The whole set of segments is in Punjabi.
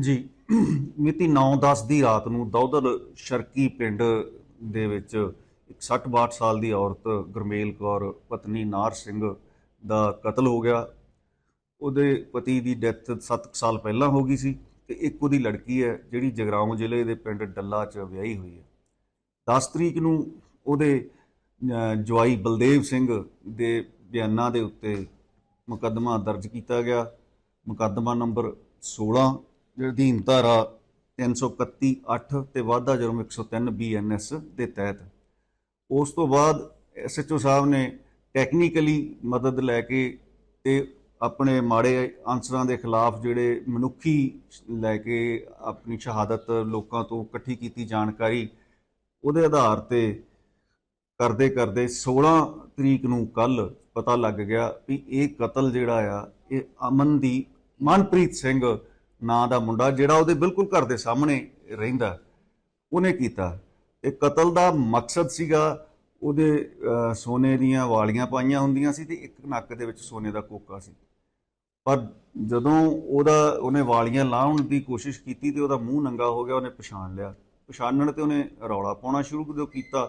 ਜੀ। ਮਿਤੀ 9-10 ਦੀ ਰਾਤ ਨੂੰ ਦੌਦਲ ਸ਼ਰਕੀ ਪਿੰਡ ਦੇ ਵਿੱਚ ਇੱਕ 60-62 ਸਾਲ ਦੀ ਔਰਤ ਗੁਰਮੇਲ ਕੌਰ, ਪਤਨੀ ਨਾਰ ਸਿੰਘ ਦਾ ਕਤਲ ਹੋ ਗਿਆ। ਉਹਦੇ ਪਤੀ ਦੀ ਡੈਥ 7 ਸਾਲ ਪਹਿਲਾਂ ਹੋ ਗਈ ਸੀ ਤੇ ਇੱਕ ਉਹਦੀ ਲੜਕੀ ਹੈ ਜਿਹੜੀ ਜਗਰਾਉਂ ਜ਼ਿਲ੍ਹੇ ਦੇ ਪਿੰਡ ਡੱਲਾ 'ਚ ਵਿਆਹੀ ਹੋਈ ਹੈ। 10 ਤਰੀਕ ਨੂੰ ਉਹਦੇ ਜਵਾਈ ਬਲਦੇਵ ਸਿੰਘ ਦੇ ਬਿਆਨਾਂ ਦੇ ਉੱਤੇ ਮੁਕੱਦਮਾ ਦਰਜ ਕੀਤਾ ਗਿਆ। ਮੁਕੱਦਮਾ ਨੰਬਰ 16 ਜਿਹੜੀ ਅਧੀਨ ਧਾਰਾ 331 8 ਤੇ ਵਾਧਾ ਜੁਰਮ 103 ਬੀਐਨਐਸ ਦੇ ਤਹਿਤ। ਉਸ ਤੋਂ ਬਾਅਦ ਐਸਐਚਓ ਸਾਹਿਬ ਨੇ ਟੈਕਨੀਕਲੀ ਮਦਦ ਲੈ ਕੇ ਤੇ ਆਪਣੇ ਮਾੜੇ ਆਨਸਰਾਂ ਦੇ ਖਿਲਾਫ ਜਿਹੜੇ ਮਨੁੱਖੀ ਲੈ ਕੇ ਆਪਣੀ ਸ਼ਹਾਦਤ ਲੋਕਾਂ ਤੋਂ ਇਕੱਠੀ ਕੀਤੀ ਜਾਣਕਾਰੀ, ਉਹਦੇ ਆਧਾਰ ਤੇ ਕਰਦੇ ਕਰਦੇ 16 ਤਰੀਕ ਨੂੰ ਕੱਲ ਪਤਾ ਲੱਗ ਗਿਆ ਵੀ ਇਹ ਕਤਲ ਜਿਹੜਾ ਆ, ਇਹ ਅਮਨ ਦੀ ਮਨਪ੍ਰੀਤ ਸਿੰਘ ਨਾਂ ਦਾ ਮੁੰਡਾ ਜਿਹੜਾ ਉਹਦੇ ਬਿਲਕੁਲ ਘਰ ਦੇ ਸਾਹਮਣੇ ਰਹਿੰਦਾ, ਉਹਨੇ ਕੀਤਾ। ਇਹ ਕਤਲ ਦਾ ਮਕਸਦ ਸੀਗਾ, ਉਹਦੇ ਸੋਨੇ ਦੀਆਂ ਵਾਲੀਆਂ ਪਾਈਆਂ ਹੁੰਦੀਆਂ ਸੀ ਤੇ ਇੱਕ ਨੱਕ ਦੇ ਵਿੱਚ ਸੋਨੇ ਦਾ ਕੋਕਾ ਸੀ। ਪਰ ਜਦੋਂ ਉਹਦਾ, ਉਹਨੇ ਵਾਲੀਆਂ ਲਾਉਣ ਦੀ ਕੋਸ਼ਿਸ਼ ਕੀਤੀ ਤੇ ਉਹਦਾ ਮੂੰਹ ਨੰਗਾ ਹੋ ਗਿਆ, ਉਹਨੇ ਪਛਾਣ ਲਿਆ। ਪਛਾਣਨ ਤੇ ਉਹਨੇ ਰੌਲਾ ਪਾਉਣਾ ਸ਼ੁਰੂ ਜਦੋਂ ਕੀਤਾ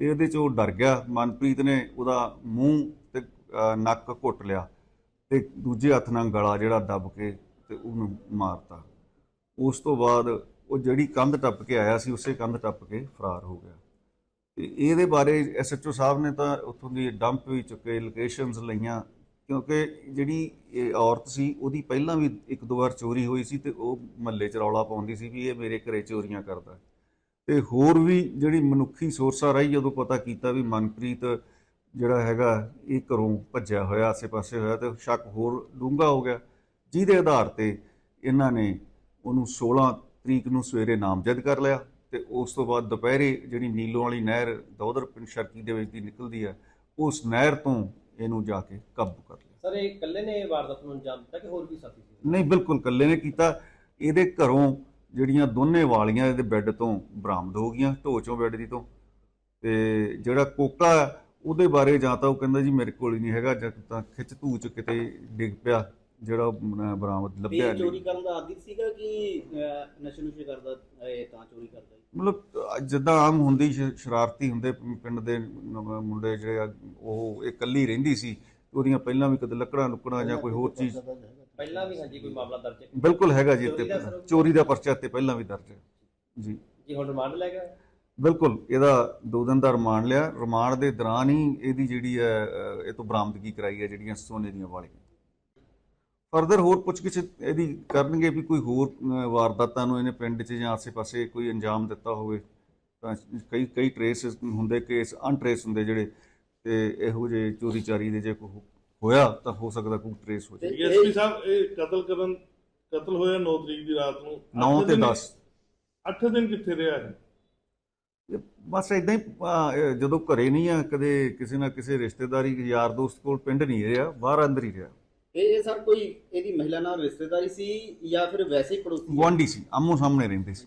ਤੇ ਇਹਦੇ ਚ ਉਹ ਡਰ ਗਿਆ। ਮਨਪ੍ਰੀਤ ਨੇ ਉਹਦਾ ਮੂੰਹ ਤੇ ਨੱਕ ਘੁੱਟ ਲਿਆ ਤੇ ਦੂਜੇ ਹੱਥ ਨਾਲ ਗਲਾ ਜਿਹੜਾ ਦੱਬ ਕੇ ਤੇ ਉਹਨੂੰ ਮਾਰਤਾ। ਉਸ ਤੋਂ ਬਾਅਦ ਉਹ ਜਿਹੜੀ ਕੰਧ ਟੱਪ ਕੇ ਆਇਆ ਸੀ, ਉਸੇ ਕੰਧ ਟੱਪ ਕੇ ਫਰਾਰ ਹੋ ਗਿਆ। ਤੇ ਇਹਦੇ ਬਾਰੇ ਐਸਐਚਓ ਸਾਹਿਬ ਨੇ ਤਾਂ ਉੱਥੋਂ ਦੀ ਡੰਪ ਵੀ ਚੁੱਕੇ ਲੋਕੇਸ਼ਨਸ ਲਈਆਂ, ਕਿਉਂਕਿ ਜਿਹੜੀ ਇਹ ਔਰਤ ਸੀ, ਉਹਦੀ ਪਹਿਲਾਂ ਵੀ ਇੱਕ ਦੋ ਵਾਰ ਚੋਰੀ ਹੋਈ ਸੀ ਤੇ ਉਹ ਮਹੱਲੇ 'ਚ ਰੌਲਾ ਪਾਉਂਦੀ ਸੀ ਵੀ ਇਹ ਮੇਰੇ ਘਰੇ ਚੋਰੀਆਂ ਕਰਦਾ। ਤੇ ਹੋਰ ਵੀ ਜਿਹੜੀ ਮਨੁੱਖੀ ਸੋਰਸਾਂ ਰਾਹੀਂ ਜਦੋਂ ਪਤਾ ਕੀਤਾ ਵੀ ਮਨਪ੍ਰੀਤ ਜਿਹੜਾ ਹੈਗਾ, ਇਹ ਘਰੋਂ ਭੱਜਿਆ ਹੋਇਆ, ਆਸੇ-ਪਾਸੇ ਹੋਇਆ ਤੇ ਸ਼ੱਕ ਹੋਰ ਡੂੰਘਾ ਹੋ ਗਿਆ ਜਿਹਦੇ ਆਧਾਰ ਤੇ ਇਹਨਾਂ ਨੇ ਉਹਨੂੰ 16 ਤਰੀਕ ਨੂੰ ਸਵੇਰੇ ਨਾਮਜ਼ਦ ਕਰ ਲਿਆ ਤੇ ਉਸ ਤੋਂ ਬਾਅਦ ਦੁਪਹਿਰੇ ਜਿਹੜੀ ਨੀਲੋਂ ਵਾਲੀ ਨਹਿਰ ਦੌਦਰ ਪਿੰਡ ਸ਼ਰਕੀ ਦੇ ਵਿੱਚ ਦੀ ਨਿਕਲਦੀ ਹੈ ਉਸ ਨਹਿਰ ਤੋਂ ਇਹਨੂੰ ਜਾ ਕੇ ਕਾਬੂ ਕਰ ਲਿਆ। ਸਰ ਇਹ ਇਕੱਲੇ ਨੇ ਇਹ ਵਾਰਦਾਤ ਨੂੰ ਅੰਜਾਮ ਦਿੱਤਾ ਕਿ ਹੋਰ ਵੀ ਸਾਥੀ ਸੀ? ਨਹੀਂ ਬਿਲਕੁਲ ਇਕੱਲੇ ਨੇ ਕੀਤਾ। ਇਹਦੇ ਘਰੋਂ ਜਿਹੜੀਆਂ ਦੋਨੇ ਵਾਲੀਆਂ ਇਹਦੇ ਬੈੱਡ ਤੋਂ ਬਰਾਮਦ ਹੋ ਗਈਆਂ ਢੋਹ ਚੋਂ ਬੈੱਡ ਦੀ ਤੋਂ। ਤੇ ਜਿਹੜਾ ਕੋਕਾ ਉਹਦੇ ਬਾਰੇ ਜਾਂ ਤਾਂ ਉਹ ਕਹਿੰਦਾ ਜੀ ਮੇਰੇ ਕੋਲ ਹੀ ਨਹੀਂ ਹੈਗਾ ਜਾਂ ਤਾਂ ਖਿੱਚ ਧੂ ਚ ਕਿਤੇ ਡਿੱਗ ਪਿਆ। ਜਿਹੜਾ ਬਰਾਮਦ ਵੀ ਲੱਭਿਆ ਇਹ ਚੋਰੀ ਨਹੀਂ। ਕਰਨ ਦਾ ਆਦੀ ਸੀਗਾ ਕਿ ਅਹ, ਨਸ਼ੇ ਨੁਸ਼ੇ ਕਰਦਾ ਇਹ ਤਾਂ ਚੋਰੀ ਕਰਦਾ? ਮਤਲਬ ਅਹ, ਜਿੱਦਾਂ ਆਮ ਹੁੰਦੀ ਸ਼- ਸ਼ਰਾਰਤੀ ਹੁੰਦੇ ਪ- ਪਿੰਡ ਦੇ ਮੁੰਡੇ ਜਿਹੜੇ ਆ, ਉਹ ਇਹ ਇਕੱਲੀ ਰਹਿੰਦੀ ਸੀ। ਉਹਦੀਆਂ ਪਹਿਲਾਂ ਵੀ ਕਦੇ ਲੱਕੜਾਂ ਲੁੱਕੜਾਂ ਜਾਂ ਕੋਈ ਹੋਰ ਚੀਜ਼ ਪਹਿਲਾਂ ਵੀ ਹਾਂਜੀ ਕੋਈ ਮਾਮਲਾ ਦਰਜ ਹੈ? ਬਿਲਕੁਲ ਹੈਗਾ ਜੀ ਇੱਥੇ ਚੋਰੀ ਦਾ ਸਰ- ਚੋਰੀ ਦਾ ਪਰਚਾ ਤੇ ਪਹਿਲਾਂ ਵੀ ਦਰਜ ਹੈ। ਜੀ। ਜੀ ਹੁਣ ਰਿਮਾਂਡ ਲੈ ਗਿਆ? ਬਿਲਕੁਲ ਇਹਦਾ ਦੋ ਦਿਨ ਦਾ ਰਿਮਾਂਡ ਲਿਆ। ਰਿਮਾਂਡ ਦੇ ਦੌਰਾਨ ਹੀ ਇਹਦੀ ਜਿਹੜੀ ਹੈ ਅਹ, ਇਹ ਤੋਂ ਬਰਾਮਦਗੀ ਕਰਾਈ ਹੈ ਜਿਹੜੀਆਂ ਸੋਨੇ ਦੀਆਂ ਵਾਲੀਆਂ। ਫਰਦਰ ਹੋਰ ਪੁੱਛਗਿੱਛ ਇਹਦੀ ਕਰਨਗੇ ਵੀ ਕੋਈ ਹੋਰ ਵਾਰਦਾਤਾਂ ਨੂੰ ਇਹਨੇ ਪਿੰਡ 'ਚ ਜਾਂ ਆਸੇ-ਪਾਸੇ ਕੋਈ ਅੰਜਾਮ ਦਿੱਤਾ ਹੋਵੇ ਤਾਂ ਕਈ ਕਈ ਟਰੇਸ ਹੁੰਦੇ ਕੇਸ ਅਨਟਰੇਸ ਹੁੰਦੇ ਜਿਹੜੇ ਤੇ ਇਹੋ ਜਿਹੇ ਚੋਰੀ ਚਾਰੀ ਦੇ ਜੇ ਕੋਈ ਹੋਇਆ ਤਾਂ ਹੋ ਸਕਦਾ ਕੋਈ ਟਰੇਸ ਹੋ ਜਾਵੇ। ਤੇ ਐਸਪੀ ਇਹ- ਸਾਹਿਬ ਇਹ ਕਤਲ ਕਰਨ ਕਤਲ ਹੋਇਆ 9 ਤਰੀਕ ਦੀ ਰਾਤ ਨੂੰ। 9 ਤੇ 10 8 ਦਿਨ ਕਿੱਥੇ ਰਿਹਾ ਹੈ ਬਸ ਇਦਾਂ ਹੀ ਜਦੋਂ ਘਰੇ ਨਹੀਂ ਆ ਕਦੇ ਕਿਸੇ ਨਾ ਕਿਸੇ ਰਿਸ਼ਤੇਦਾਰੀ ਯਾਰ ਦੋਸਤ ਕੋਲ ਪਿੰਡ ਨਹੀਂ ਰਿਹਾ ਬਾਹਰ ਅੰਦਰ ਹੀ ਰਿਹਾ। ਇਹ ਇਹ ਸਰ ਕੋਈ ਇਹਦੀ ਮਹਿਲਾ ਨਾਲ ਰਿਸ਼ਤੇਦਾਰੀ ਸੀ ਜਾਂ ਫਿਰ ਵੈਸੇ ਹੀ ਪੜੋਸੀ ਹੈ? ਗੁਆਂਢੀ ਸੀ ਆਮੋ ਸਾਹਮਣੇ ਰਹਿੰਦੇ ਸੀ